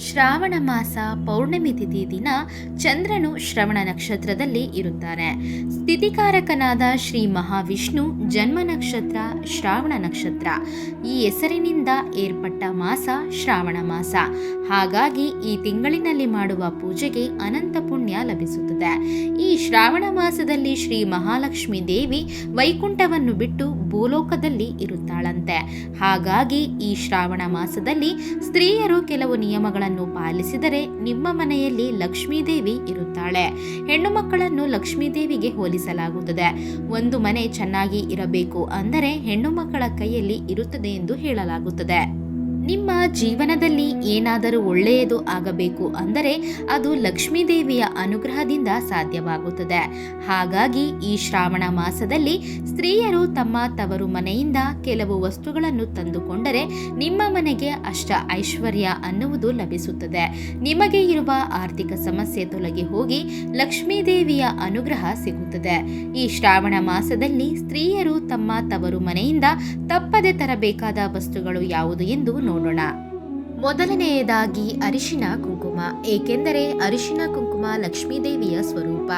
ಶ್ರಾವಣ ಮಾಸ ಪೌರ್ಣಮಿ ತಿಥಿ ದಿನ ಚಂದ್ರನು ಶ್ರವಣ ನಕ್ಷತ್ರದಲ್ಲಿ ಇರುತ್ತಾನೆ ಸ್ಥಿತಿಕಾರಕನಾದ ಶ್ರೀ ಮಹಾವಿಷ್ಣು ಜನ್ಮ ನಕ್ಷತ್ರ, ಶ್ರಾವಣ ನಕ್ಷತ್ರ. ಈ ಹೆಸರಿನಿಂದ ಏರ್ಪಟ್ಟ ಮಾಸ ಶ್ರಾವಣ ಮಾಸ. ಹಾಗಾಗಿ ಈ ತಿಂಗಳಿನಲ್ಲಿ ಮಾಡುವ ಪೂಜೆಗೆ ಅನಂತ ಪುಣ್ಯ ಲಭಿಸುತ್ತದೆ. ಈ ಶ್ರಾವಣ ಮಾಸದಲ್ಲಿ ಶ್ರೀ ಮಹಾಲಕ್ಷ್ಮಿ ದೇವಿ ವೈಕುಂಠವನ್ನು ಬಿಟ್ಟು ಭೂಲೋಕದಲ್ಲಿ ಇರುತ್ತಾಳಂತೆ. ಹಾಗಾಗಿ ಈ ಶ್ರಾವಣ ಮಾಸದಲ್ಲಿ ಸ್ತ್ರೀಯರು ಕೆಲವು ನಿಯಮಗಳನ್ನು ಪಾಲಿಸಿದರೆ ನಿಮ್ಮ ಮನೆಯಲ್ಲಿ ಲಕ್ಷ್ಮೀದೇವಿ ಇರುತ್ತಾಳೆ. ಹೆಣ್ಣು ಮಕ್ಕಳನ್ನು ಲಕ್ಷ್ಮೀದೇವಿಗೆ ಹೋಲಿಸಲಾಗುತ್ತದೆ. ಒಂದು ಮನೆ ಚೆನ್ನಾಗಿ ಇರಬೇಕು ಅಂದರೆ ಹೆಣ್ಣು ಮಕ್ಕಳ ಕೈಯಲ್ಲಿ ಇರುತ್ತದೆ ಎಂದು ಹೇಳಲಾಗುತ್ತದೆ. ನಿಮ್ಮ ಜೀವನದಲ್ಲಿ ಏನಾದರೂ ಒಳ್ಳೆಯದು ಆಗಬೇಕು ಅಂದರೆ ಅದು ಲಕ್ಷ್ಮೀದೇವಿಯ ಅನುಗ್ರಹದಿಂದ ಸಾಧ್ಯವಾಗುತ್ತದೆ. ಹಾಗಾಗಿ ಈ ಶ್ರಾವಣ ಮಾಸದಲ್ಲಿ ಸ್ತ್ರೀಯರು ತಮ್ಮ ತವರು ಮನೆಯಿಂದ ಕೆಲವು ವಸ್ತುಗಳನ್ನು ತಂದುಕೊಂಡರೆ ನಿಮ್ಮ ಮನೆಗೆ ಅಷ್ಟ ಐಶ್ವರ್ಯ ಅನ್ನುವುದು ಲಭಿಸುತ್ತದೆ. ನಿಮಗೆ ಇರುವ ಆರ್ಥಿಕ ಸಮಸ್ಯೆ ತೊಲಗಿ ಹೋಗಿ ಲಕ್ಷ್ಮೀದೇವಿಯ ಅನುಗ್ರಹ ಸಿಗುತ್ತದೆ. ಈ ಶ್ರಾವಣ ಮಾಸದಲ್ಲಿ ಸ್ತ್ರೀಯರು ತಮ್ಮ ತವರು ಮನೆಯಿಂದ ತಪ್ಪದೆ ತರಬೇಕಾದ ವಸ್ತುಗಳು ಯಾವುದು ಎಂದು নোনো না ಮೊದಲನೆಯದಾಗಿ ಅರಿಶಿನ ಕುಂಕುಮ, ಏಕೆಂದರೆ ಅರಿಶಿನ ಕುಂಕುಮ ಲಕ್ಷ್ಮೀದೇವಿಯ ಸ್ವರೂಪ.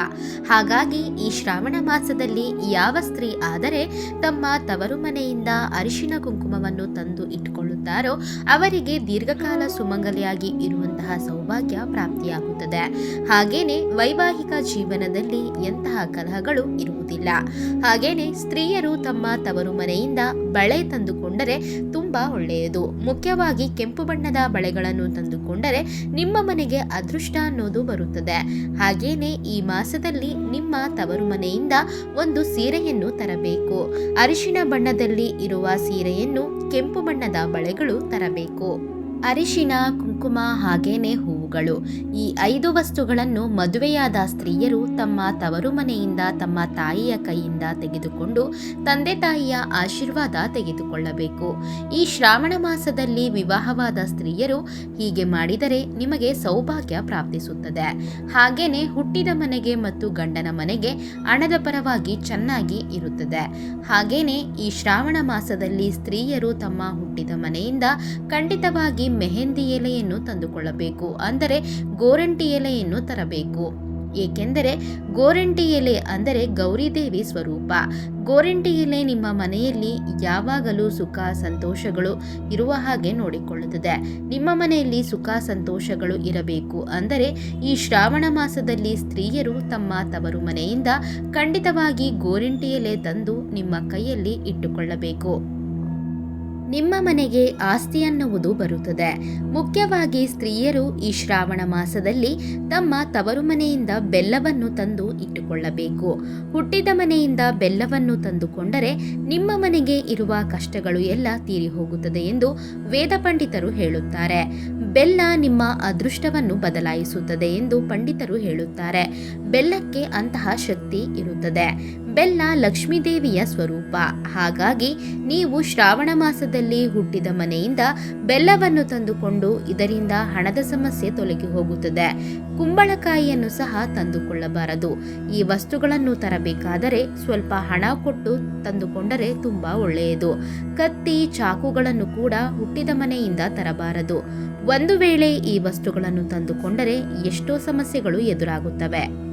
ಹಾಗಾಗಿ ಈ ಶ್ರಾವಣ ಮಾಸದಲ್ಲಿ ಯಾವ ಸ್ತ್ರೀ ಆದರೆ ತಮ್ಮ ತವರು ಮನೆಯಿಂದ ಅರಿಶಿನ ಕುಂಕುಮವನ್ನು ತಂದು ಇಟ್ಟುಕೊಳ್ಳುತ್ತಾರೋ ಅವರಿಗೆ ದೀರ್ಘಕಾಲ ಸುಮಂಗಲಿಯಾಗಿ ಇರುವಂತಹ ಸೌಭಾಗ್ಯ ಪ್ರಾಪ್ತಿಯಾಗುತ್ತದೆ. ಹಾಗೇನೆ ವೈವಾಹಿಕ ಜೀವನದಲ್ಲಿ ಎಂತಹ ಕಲಹಗಳು ಇರುವುದಿಲ್ಲ. ಹಾಗೇನೆ ಸ್ತ್ರೀಯರು ತಮ್ಮ ತವರು ಮನೆಯಿಂದ ಬಳೆ ತಂದುಕೊಂಡರೆ ತುಂಬಾ ಒಳ್ಳೆಯದು. ಮುಖ್ಯವಾಗಿ ಕೆಂಪು ಬಳೆಗಳನ್ನು ತಂದುಕೊಂಡರೆ ನಿಮ್ಮ ಮನೆಗೆ ಅದೃಷ್ಟ ಅನ್ನೋದು ಬರುತ್ತದೆ. ಹಾಗೇನೆ ಈ ಮಾಸದಲ್ಲಿ ನಿಮ್ಮ ತವರು ಮನೆಯಿಂದ ಒಂದು ಸೀರೆಯನ್ನು ತರಬೇಕು. ಅರಿಶಿನ ಬಣ್ಣದಲ್ಲಿ ಇರುವ ಸೀರೆಯನ್ನು ಕೆಂಪು ಬಣ್ಣದ ಬಳೆಗಳು ತರಬೇಕು. ಅರಿಶಿನ, ಕುಂಕುಮ ಹಾಗೇನೆ ಹೂವುಗಳು. ಈ ಐದು ವಸ್ತುಗಳನ್ನು ಮದುವೆಯಾದ ಸ್ತ್ರೀಯರು ತಮ್ಮ ತವರು ಮನೆಯಿಂದ ತಮ್ಮ ತಾಯಿಯ ಕೈಯಿಂದ ತೆಗೆದುಕೊಂಡು ತಂದೆ ತಾಯಿಯ ಆಶೀರ್ವಾದ ತೆಗೆದುಕೊಳ್ಳಬೇಕು. ಈ ಶ್ರಾವಣ ಮಾಸದಲ್ಲಿ ವಿವಾಹವಾದ ಸ್ತ್ರೀಯರು ಹೀಗೆ ಮಾಡಿದರೆ ನಿಮಗೆ ಸೌಭಾಗ್ಯ ಪ್ರಾಪ್ತಿಸುತ್ತದೆ. ಹಾಗೇನೆ ಹುಟ್ಟಿದ ಮನೆಗೆ ಮತ್ತು ಗಂಡನ ಮನೆಗೆ ಹಣದ ಪರವಾಗಿ ಚೆನ್ನಾಗಿ ಇರುತ್ತದೆ. ಹಾಗೇನೆ ಈ ಶ್ರಾವಣ ಮಾಸದಲ್ಲಿ ಸ್ತ್ರೀಯರು ತಮ್ಮ ಹುಟ್ಟಿದ ಮನೆಯಿಂದ ಖಂಡಿತವಾಗಿ ಮೆಹಂದಿ ಎಲೆಯನ್ನು ತಂದುಕೊಳ್ಳಬೇಕು. ಅಂದರೆ ಗೋರಂಟಿ ಎಲೆಯನ್ನು ತರಬೇಕು. ಏಕೆಂದರೆ ಗೋರಂಟಿ ಎಲೆ ಅಂದರೆ ಗೌರಿದೇವಿ ಸ್ವರೂಪ. ಗೋರಂಟಿ ಎಲೆ ನಿಮ್ಮ ಮನೆಯಲ್ಲಿ ಯಾವಾಗಲೂ ಸುಖ, ಸಂತೋಷಗಳು ಇರುವ ಹಾಗೆ ನೋಡಿಕೊಳ್ಳುತ್ತದೆ. ನಿಮ್ಮ ಮನೆಯಲ್ಲಿ ಸುಖ, ಸಂತೋಷಗಳು ಇರಬೇಕು. ಅಂದರೆ ಈ ಶ್ರಾವಣ ಮಾಸದಲ್ಲಿ ಸ್ತ್ರೀಯರು ತಮ್ಮ ತವರು ಮನೆಯಿಂದ ಖಂಡಿತವಾಗಿ ಗೋರಂಟಿ ಎಲೆ ತಂದು ನಿಮ್ಮ ಕೈಯಲ್ಲಿ ಇಟ್ಟುಕೊಳ್ಳಬೇಕು. ನಿಮ್ಮ ಮನೆಗೆ ಆಸ್ತಿ ಅನ್ನುವುದು ಬರುತ್ತದೆ. ಮುಖ್ಯವಾಗಿ ಸ್ತ್ರೀಯರು ಈ ಶ್ರಾವಣ ಮಾಸದಲ್ಲಿ ತಮ್ಮ ತವರು ಮನೆಯಿಂದ ಬೆಲ್ಲವನ್ನು ತಂದು ಇಟ್ಟುಕೊಳ್ಳಬೇಕು. ಹುಟ್ಟಿದ ಮನೆಯಿಂದ ಬೆಲ್ಲವನ್ನು ತಂದುಕೊಂಡರೆ ನಿಮ್ಮ ಮನೆಗೆ ಇರುವ ಕಷ್ಟಗಳು ಎಲ್ಲ ತೀರಿ ಹೋಗುತ್ತದೆ ಎಂದು ವೇದ ಪಂಡಿತರು ಹೇಳುತ್ತಾರೆ. ಬೆಲ್ಲ ನಿಮ್ಮ ಅದೃಷ್ಟವನ್ನು ಬದಲಾಯಿಸುತ್ತದೆ ಎಂದು ಪಂಡಿತರು ಹೇಳುತ್ತಾರೆ. ಬೆಲ್ಲಕ್ಕೆ ಅಂತಹ ಶಕ್ತಿ ಇರುತ್ತದೆ. ಬೆಲ್ಲ ಲಕ್ಷ್ಮೀದೇವಿಯ ಸ್ವರೂಪ. ಹಾಗಾಗಿ ನೀವು ಶ್ರಾವಣ ಮಾಸದಲ್ಲಿ ಹುಟ್ಟಿದ ಮನೆಯಿಂದ ಬೆಲ್ಲವನ್ನು ತಂದುಕೊಂಡು ಇದರಿಂದ ಹಣದ ಸಮಸ್ಯೆ ತೊಲಗಿ ಹೋಗುತ್ತದೆ. ಕುಂಬಳಕಾಯಿಯನ್ನು ಸಹ ತಂದುಕೊಳ್ಳಬಾರದು. ಈ ವಸ್ತುಗಳನ್ನು ತರಬೇಕಾದರೆ ಸ್ವಲ್ಪ ಹಣ ಕೊಟ್ಟು ತಂದುಕೊಂಡರೆ ತುಂಬಾ ಒಳ್ಳೆಯದು. ಕತ್ತಿ, ಚಾಕುಗಳನ್ನು ಕೂಡ ಹುಟ್ಟಿದ ಮನೆಯಿಂದ ತರಬಾರದು. ಒಂದು ವೇಳೆ ಈ ವಸ್ತುಗಳನ್ನು ತಂದುಕೊಂಡರೆ ಎಷ್ಟೋ ಸಮಸ್ಯೆಗಳು ಎದುರಾಗುತ್ತವೆ.